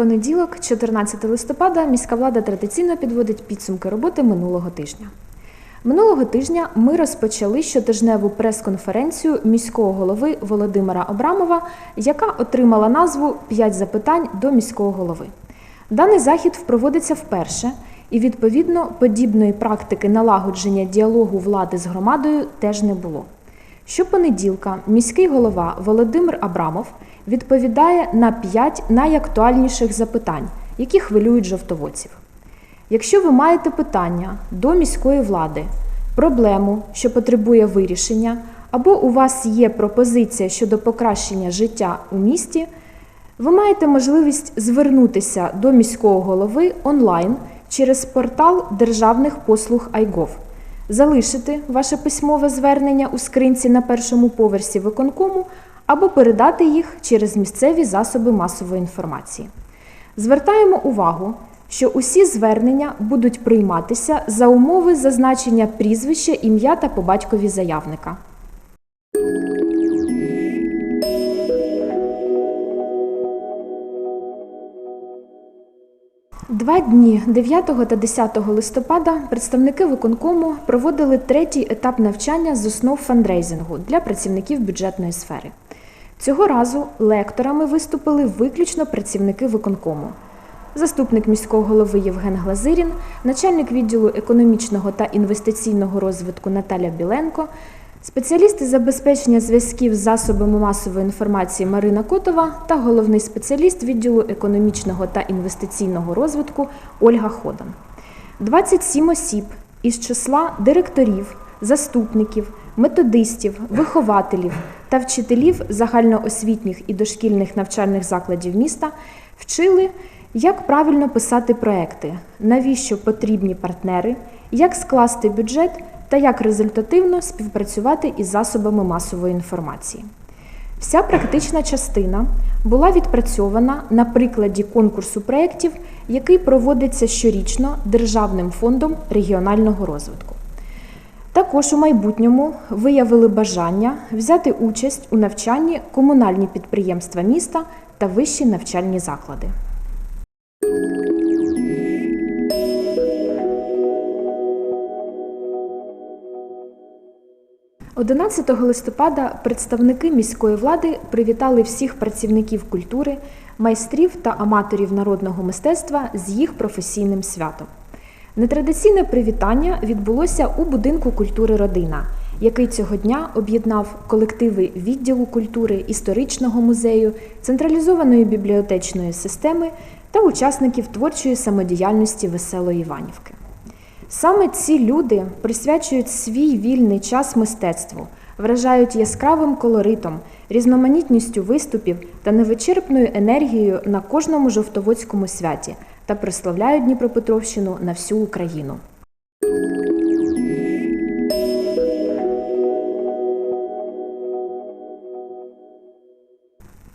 Понеділок, 14 листопада, міська влада традиційно підводить підсумки роботи минулого тижня. Минулого тижня ми розпочали щотижневу прес-конференцію міського голови Володимира Абрамова, яка отримала назву «5 запитань до міського голови. Даний захід проводиться вперше, і відповідно подібної практики налагодження діалогу влади з громадою теж не було. Щопонеділка міський голова Володимир Абрамов відповідає на 5 найактуальніших запитань, які хвилюють жовтоводців. Якщо ви маєте питання до міської влади, проблему, що потребує вирішення, або у вас є пропозиція щодо покращення життя у місті, ви маєте можливість звернутися до міського голови онлайн через портал державних послуг iGov, залишити ваше письмове звернення у скринці на першому поверсі виконкому або передати їх через місцеві засоби масової інформації. Звертаємо увагу, що усі звернення будуть прийматися за умови зазначення прізвища, ім'я та по батькові заявника. Два дні 9 та 10 листопада представники виконкому проводили третій етап навчання з основ фандрейзингу для працівників бюджетної сфери. Цього разу лекторами виступили виключно працівники виконкому. Заступник міського голови Євген Глазирін, начальник відділу економічного та інвестиційного розвитку Наталя Біленко, спеціалісти забезпечення зв'язків з засобами масової інформації Марина Котова та головний спеціаліст відділу економічного та інвестиційного розвитку Ольга Ходан. 27 осіб із числа директорів, заступників, методистів, вихователів та вчителів загальноосвітніх і дошкільних навчальних закладів міста вчили, як правильно писати проекти, навіщо потрібні партнери, як скласти бюджет та як результативно співпрацювати із засобами масової інформації. Вся практична частина була відпрацьована на прикладі конкурсу проєктів, який проводиться щорічно Державним фондом регіонального розвитку. Також у майбутньому виявили бажання взяти участь у навчанні комунальні підприємства міста та вищі навчальні заклади. 11 листопада представники міської влади привітали всіх працівників культури, майстрів та аматорів народного мистецтва з їх професійним святом. Нетрадиційне привітання відбулося у будинку культури Родина, який цього дня об'єднав колективи відділу культури, історичного музею, централізованої бібліотечної системи та учасників творчої самодіяльності Веселої Іванівки. Саме ці люди присвячують свій вільний час мистецтву, вражають яскравим колоритом, різноманітністю виступів та невичерпною енергією на кожному жовтоводському святі та прославляють Дніпропетровщину на всю Україну.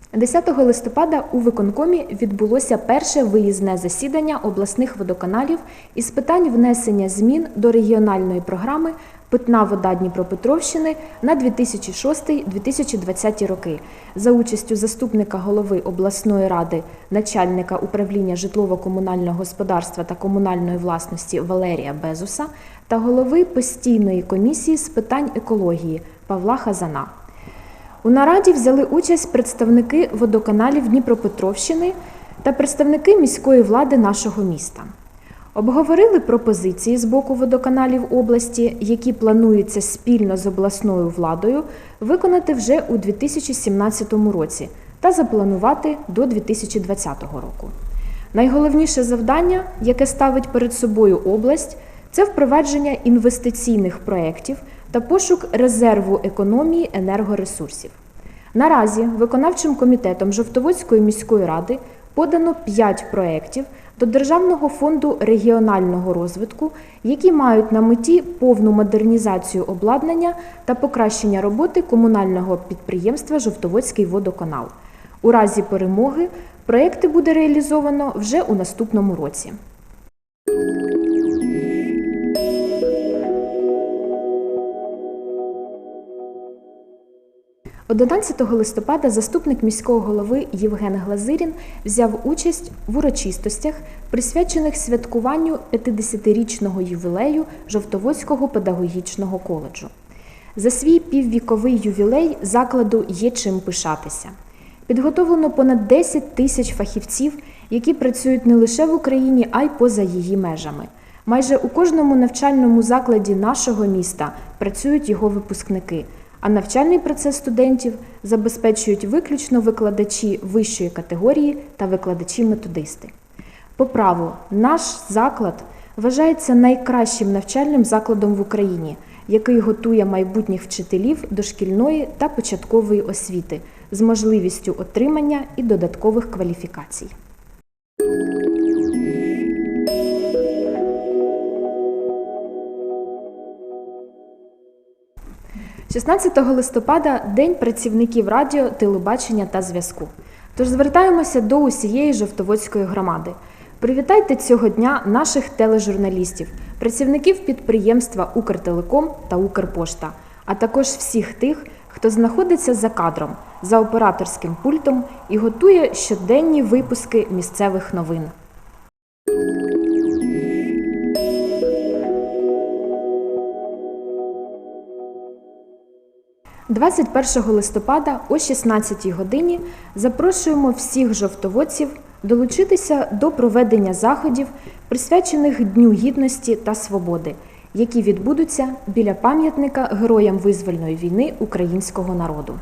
– 10 листопада у виконкомі відбулося перше виїзне засідання обласних водоканалів із питань внесення змін до регіональної програми Питна вода Дніпропетровщини на 2006-2020 роки за участю заступника голови обласної ради, начальника управління житлово-комунального господарства та комунальної власності Валерія Безуса та голови постійної комісії з питань екології Павла Хазана. У нараді взяли участь представники водоканалів Дніпропетровщини та представники міської влади нашого міста. Обговорили пропозиції з боку водоканалів області, які планується спільно з обласною владою виконати вже у 2017 році та запланувати до 2020 року. Найголовніше завдання, яке ставить перед собою область, це впровадження інвестиційних проєктів та пошук резерву економії енергоресурсів. Наразі виконавчим комітетом Жовтоводської міської ради подано 5 проєктів до Державного фонду регіонального розвитку, які мають на меті повну модернізацію обладнання та покращення роботи комунального підприємства Жовтоводський водоканал. У разі перемоги проекти буде реалізовано вже у наступному році. 11 листопада заступник міського голови Євген Глазирін взяв участь в урочистостях, присвячених святкуванню 50-річного ювілею Жовтоводського педагогічного коледжу. За свій піввіковий ювілей закладу є чим пишатися. Підготовлено понад 10 тисяч фахівців, які працюють не лише в Україні, а й поза її межами. Майже у кожному навчальному закладі нашого міста працюють його випускники, а навчальний процес студентів забезпечують виключно викладачі вищої категорії та викладачі-методисти. По праву, наш заклад вважається найкращим навчальним закладом в Україні, який готує майбутніх вчителів дошкільної та початкової освіти з можливістю отримання і додаткових кваліфікацій. 16 листопада День працівників радіо, телебачення та зв'язку. Тож звертаємося до усієї Жовтоводської громади. Привітайте цього дня наших тележурналістів, працівників підприємства Укртелеком та Укрпошта, а також всіх тих, хто знаходиться за кадром, за операторським пультом і готує щоденні випуски місцевих новин. 21 листопада о 16 годині запрошуємо всіх жовтоводців долучитися до проведення заходів, присвячених Дню Гідності та Свободи, які відбудуться біля пам'ятника героям визвольної війни українського народу.